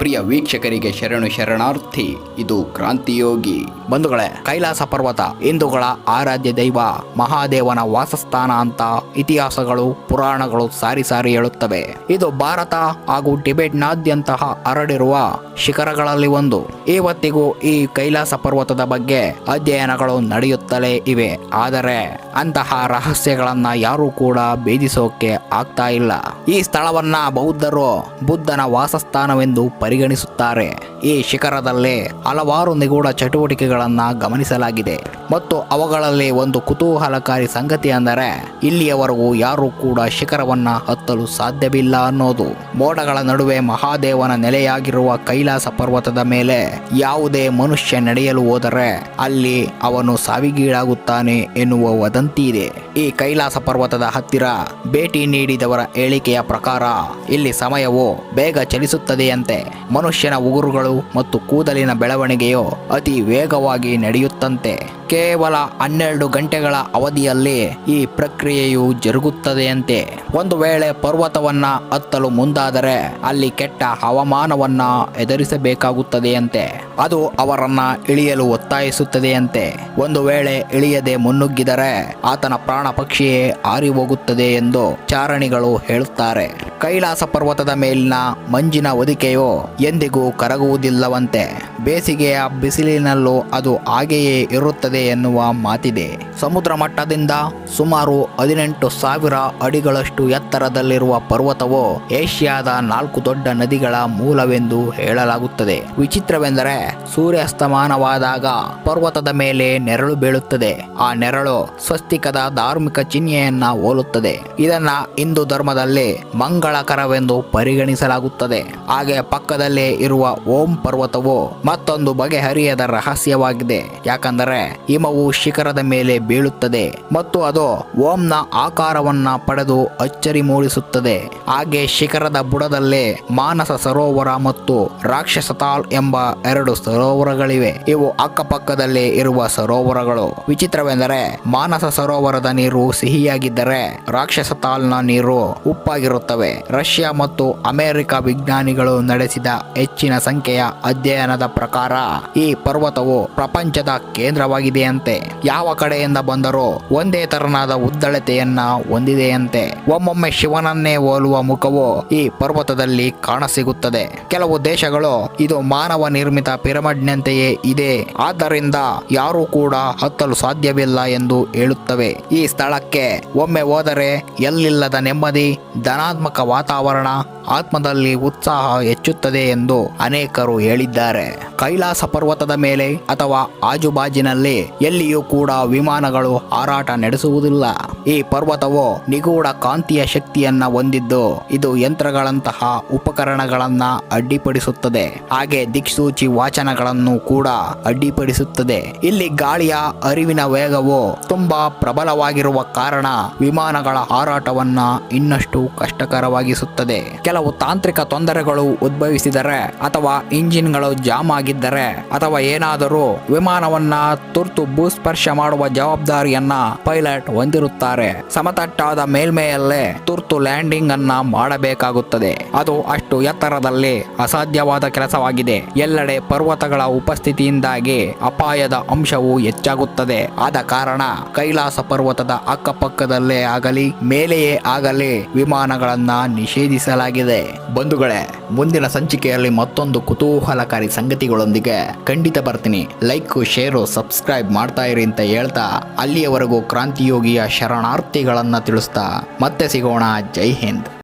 ಪ್ರಿಯ ವೀಕ್ಷಕರಿಗೆ ಶರಣು ಶರಣಾರ್ಥಿ, ಇದು ಕ್ರಾಂತಿಯೋಗಿ. ಬಂಧುಗಳೇ, ಕೈಲಾಸ ಪರ್ವತ, ಹಿಂದೂಗಳ ಆರಾಧ್ಯ ದೈವ, ಮಹಾದೇವನ ವಾಸಸ್ಥಾನ ಅಂತ ಇತಿಹಾಸಗಳು, ಪುರಾಣಗಳು ಸಾರಿ ಸಾರಿ ಹೇಳುತ್ತವೆ. ಇದು ಭಾರತ ಹಾಗೂ ಟಿಬೆಟ್ನಾದ್ಯಂತ ಹರಡಿರುವ ಶಿಖರಗಳಲ್ಲಿ ಒಂದು. ಇವತ್ತಿಗೂ ಈ ಕೈಲಾಸ ಪರ್ವತದ ಬಗ್ಗೆ ಅಧ್ಯಯನಗಳು ನಡೆಯುತ್ತಲೇ ಇವೆ. ಆದರೆ, ಅಂತಹ ರಹಸ್ಯಗಳನ್ನ ಯಾರೂ ಕೂಡ ಭೇದಿಸೋಕೆ ಆಗ್ತಾ ಇಲ್ಲ. ಈ ಸ್ಥಳವನ್ನ ಬೌದ್ಧರು ಬುದ್ಧನ ವಾಸಸ್ಥಾನವೆಂದು ಪರಿಗಣಿಸುತ್ತಾರೆ. ಈ ಶಿಖರದಲ್ಲಿ ಹಲವಾರು ನಿಗೂಢ ಚಟುವಟಿಕೆಗಳನ್ನು ಗಮನಿಸಲಾಗಿದೆ. ಮತ್ತು ಅವುಗಳಲ್ಲಿ ಒಂದು ಕುತೂಹಲಕಾರಿ ಸಂಗತಿ ಅಂದರೆ, ಇಲ್ಲಿಯವರೆಗೂ ಯಾರೂ ಕೂಡ ಶಿಖರವನ್ನ ಹತ್ತಲು ಸಾಧ್ಯವಿಲ್ಲ ಅನ್ನೋದು. ಮೋಡಗಳ ನಡುವೆ ಮಹಾದೇವನ ನೆಲೆಯಾಗಿರುವ ಕೈಲಾಸ ಪರ್ವತದ ಮೇಲೆ ಯಾವುದೇ ಮನುಷ್ಯ ನಡೆಯಲು ಹೋದರೆ, ಅಲ್ಲಿ ಅವನು ಸಾವಿಗೀಡಾಗುತ್ತಾನೆ ಎನ್ನುವ ವದಂತಿ ಇದೆ. ಈ ಕೈಲಾಸ ಪರ್ವತದ ಹತ್ತಿರ ಭೇಟಿ ನೀಡಿದವರ ಹೇಳಿಕೆಯ ಪ್ರಕಾರ, ಇಲ್ಲಿ ಸಮಯವು ಬೇಗ ಚಲಿಸುತ್ತದೆಯಂತೆ. ಮನುಷ್ಯನ ಉಗುರುಗಳು ಮತ್ತು ಕೂದಲಿನ ಬೆಳವಣಿಗೆಯು ಅತಿ ವೇಗವಾಗಿ ನಡೆಯುತ್ತಂತೆ. ಕೇವಲ ಹನ್ನೆರಡು ಗಂಟೆಗಳ ಅವಧಿಯಲ್ಲಿ ಈ ಪ್ರಕ್ರಿಯೆಯು ಜರುಗುತ್ತದೆಯಂತೆ. ಒಂದು ವೇಳೆ ಪರ್ವತವನ್ನ ಹತ್ತಲು ಮುಂದಾದರೆ ಅಲ್ಲಿ ಕೆಟ್ಟ ಹವಾಮಾನವನ್ನ ಎದುರಿಸಬೇಕಾಗುತ್ತದೆಯಂತೆ. ಅದು ಅವರನ್ನ ಇಳಿಯಲು ಒತ್ತಾಯಿಸುತ್ತದೆಯಂತೆ. ಒಂದು ವೇಳೆ ಇಳಿಯದೆ ಮುನ್ನುಗ್ಗಿದರೆ ಆತನ ಪ್ರಾಣ ಪಕ್ಷಿಯೇ ಹಾರಿ ಹೋಗುತ್ತದೆ ಎಂದು ಚಾರಣಿಗಳು ಹೇಳುತ್ತಾರೆ. ಕೈಲಾಸ ಪರ್ವತದ ಮೇಲಿನ ಮಂಜಿನ ಹೊದಿಕೆಯು ಎಂದಿಗೂ ಕರಗುವುದಿಲ್ಲವಂತೆ. ಬೇಸಿಗೆಯ ಬಿಸಿಲಿನಲ್ಲೂ ಅದು ಹಾಗೆಯೇ ಇರುತ್ತದೆ ಎನ್ನುವ ಮಾತಿದೆ. ಸಮುದ್ರ ಮಟ್ಟದಿಂದ ಸುಮಾರು ಹದಿನೆಂಟು ಸಾವಿರ ಅಡಿಗಳಷ್ಟು ಎತ್ತರದಲ್ಲಿರುವ ಪರ್ವತವು ಏಷ್ಯಾದ ನಾಲ್ಕು ದೊಡ್ಡ ನದಿಗಳ ಮೂಲವೆಂದು ಹೇಳಲಾಗುತ್ತದೆ. ವಿಚಿತ್ರವೆಂದರೆ ಸೂರ್ಯಾಸ್ತಮಾನವಾದಾಗ ಪರ್ವತದ ಮೇಲೆ ನೆರಳು ಬೀಳುತ್ತದೆ. ಆ ನೆರಳು ಸ್ವಸ್ತಿಕದ ಧಾರ್ಮಿಕ ಚಿಹ್ನೆಯನ್ನ ಹೋಲುತ್ತದೆ. ಇದನ್ನ ಹಿಂದೂ ಧರ್ಮದಲ್ಲಿ ಮಂಗಳಕರವೆಂದು ಪರಿಗಣಿಸಲಾಗುತ್ತದೆ. ಹಾಗೆ ಪಕ್ಕದಲ್ಲೇ ಇರುವ ಓಂ ಪರ್ವತವು ಮತ್ತೊಂದು ಬಗೆಹರಿಯದ ರಹಸ್ಯವಾಗಿದೆ. ಯಾಕಂದರೆ ಹಿಮವು ಶಿಖರದ ಮೇಲೆ ಬೀಳುತ್ತದೆ ಮತ್ತು ಅದು ಓಂನ ಆಕಾರವನ್ನ ಪಡೆದು ಅಚ್ಚರಿ ಮೂಡಿಸುತ್ತದೆ. ಹಾಗೆ ಶಿಖರದ ಬುಡದಲ್ಲೇ ಮಾನಸ ಸರೋವರ ಮತ್ತು ರಾಕ್ಷಸತಾಲ್ ಎಂಬ ಎರಡು ಸರೋವರಗಳಿವೆ. ಇವು ಅಕ್ಕಪಕ್ಕದಲ್ಲಿ ಇರುವ ಸರೋವರಗಳು. ವಿಚಿತ್ರವೆಂದರೆ ಮಾನಸ ಸರೋವರದ ನೀರು ಸಿಹಿಯಾಗಿದ್ದರೆ ರಾಕ್ಷಸ ತಾಲ್ನ ನೀರು ಉಪ್ಪಾಗಿರುತ್ತವೆ. ರಷ್ಯಾ ಮತ್ತು ಅಮೆರಿಕ ವಿಜ್ಞಾನಿಗಳು ನಡೆಸಿದ ಹೆಚ್ಚಿನ ಸಂಖ್ಯೆಯ ಅಧ್ಯಯನದ ಪ್ರಕಾರ ಈ ಪರ್ವತವು ಪ್ರಪಂಚದ ಕೇಂದ್ರವಾಗಿದೆಯಂತೆ. ಯಾವ ಕಡೆಯಿಂದ ಬಂದರೂ ಒಂದೇ ತರನಾದ ಉದ್ದಳತೆಯನ್ನ ಹೊಂದಿದೆಯಂತೆ. ಒಮ್ಮೊಮ್ಮೆ ಶಿವನನ್ನೇ ಹೋಲುವ ಮುಖವು ಈ ಪರ್ವತದಲ್ಲಿ ಕಾಣಸಿಗುತ್ತದೆ. ಕೆಲವು ದೇಶಗಳು ಇದು ಮಾನವ ನಿರ್ಮಿತ ಪಿರಮಿಡ್ನಂತೆಯೇ ಇದೆ. ಆದ್ದರಿಂದ ಯಾರೂ ಕೂಡ ಹತ್ತಲು ಸಾಧ್ಯವಿಲ್ಲ ಎಂದು ಹೇಳುತ್ತವೆ. ಈ ಸ್ಥಳಕ್ಕೆ ಒಮ್ಮೆ ಹೋದರೆ ಎಲ್ಲಿಲ್ಲದ ನೆಮ್ಮದಿ, ಧನಾತ್ಮಕ ವಾತಾವರಣ, ಆತ್ಮದಲ್ಲಿ ಉತ್ಸಾಹ ಹೆಚ್ಚುತ್ತದೆ ಎಂದು ಅನೇಕರು ಹೇಳಿದ್ದಾರೆ. ಕೈಲಾಸ ಪರ್ವತದ ಮೇಲೆ ಅಥವಾ ಆಜುಬಾಜಿನಲ್ಲಿ ಎಲ್ಲಿಯೂ ಕೂಡ ವಿಮಾನಗಳು ಹಾರಾಟ ನಡೆಸುವುದಿಲ್ಲ. ಈ ಪರ್ವತವು ನಿಗೂಢ ಕಾಂತಿಯ ಶಕ್ತಿಯನ್ನ ಹೊಂದಿದ್ದು, ಇದು ಯಂತ್ರಗಳಂತಹ ಉಪಕರಣಗಳನ್ನ ಅಡ್ಡಿಪಡಿಸುತ್ತದೆ. ಹಾಗೆ ದಿಕ್ಸೂಚಿ ವಾಚನಗಳನ್ನು ಕೂಡ ಅಡ್ಡಿಪಡಿಸುತ್ತದೆ. ಇಲ್ಲಿ ಗಾಳಿಯ ಅರಿವಿನ ವೇಗವು ತುಂಬಾ ಪ್ರಬಲವಾಗಿರುವ ಕಾರಣ ವಿಮಾನಗಳ ಹಾರಾಟವನ್ನ ಇನ್ನಷ್ಟು ಕಷ್ಟಕರವಾಗಿಸುತ್ತದೆ. ಕೆಲವು ತಾಂತ್ರಿಕ ತೊಂದರೆಗಳು ಉದ್ಭವಿಸಿದರೆ ಅಥವಾ ಇಂಜಿನ್ಗಳು ಜಾಮ್ ಆಗಿದ್ದರೆ ಅಥವಾ ಏನಾದರೂ ವಿಮಾನವನ್ನ ತುರ್ತು ಭೂಸ್ಪರ್ಶ ಮಾಡುವ ಜವಾಬ್ದಾರಿಯನ್ನ ಪೈಲಟ್ ಹೊಂದಿರುತ್ತಾರೆ. ಸಮತಟ್ಟಾದ ಮೇಲ್ಮೆಯಲ್ಲೇ ತುರ್ತು ಲ್ಯಾಂಡಿಂಗ್ ಅನ್ನ ಮಾಡಬೇಕಾಗುತ್ತದೆ. ಅದು ಅಷ್ಟು ಎತ್ತರದಲ್ಲಿ ಅಸಾಧ್ಯವಾದ ಕೆಲಸವಾಗಿದೆ. ಎಲ್ಲೆಡೆ ಪರ್ವತಗಳ ಉಪಸ್ಥಿತಿಯಿಂದಾಗಿ ಅಪಾಯದ ಅಂಶವು ಹೆಚ್ಚಾಗುತ್ತದೆ. ಆದ ಕಾರಣ ಕೈಲಾಸ ಪರ್ವತದ ಅಕ್ಕಪಕ್ಕದಲ್ಲೇ ಆಗಲಿ, ಮೇಲೆಯೇ ಆಗಲಿ ವಿಮಾನಗಳನ್ನ ನಿಷೇಧಿಸಲಾಗಿದೆ. ಬಂಧುಗಳೇ, ಮುಂದಿನ ಸಂಚಿಕೆಯಲ್ಲಿ ಮತ್ತೊಂದು ಕುತೂಹಲಕಾರಿ ಸಂಗತಿಗಳೊಂದಿಗೆ ಖಂಡಿತ ಬರ್ತೀನಿ. ಲೈಕ್, ಶೇರು, ಸಬ್ಸ್ಕ್ರೈಬ್ ಮಾಡ್ತಾ ಇರಿ ಅಂತ ಹೇಳ್ತಾ ಅಲ್ಲಿಯವರೆಗೂ ಕ್ರಾಂತಿಯೋಗಿಯ ಶರಣಾರ್ಥಿಗಳನ್ನ ತಿಳಿಸ್ತಾ ಮತ್ತೆ ಸಿಗೋಣ. ಜೈ ಹಿಂದ್.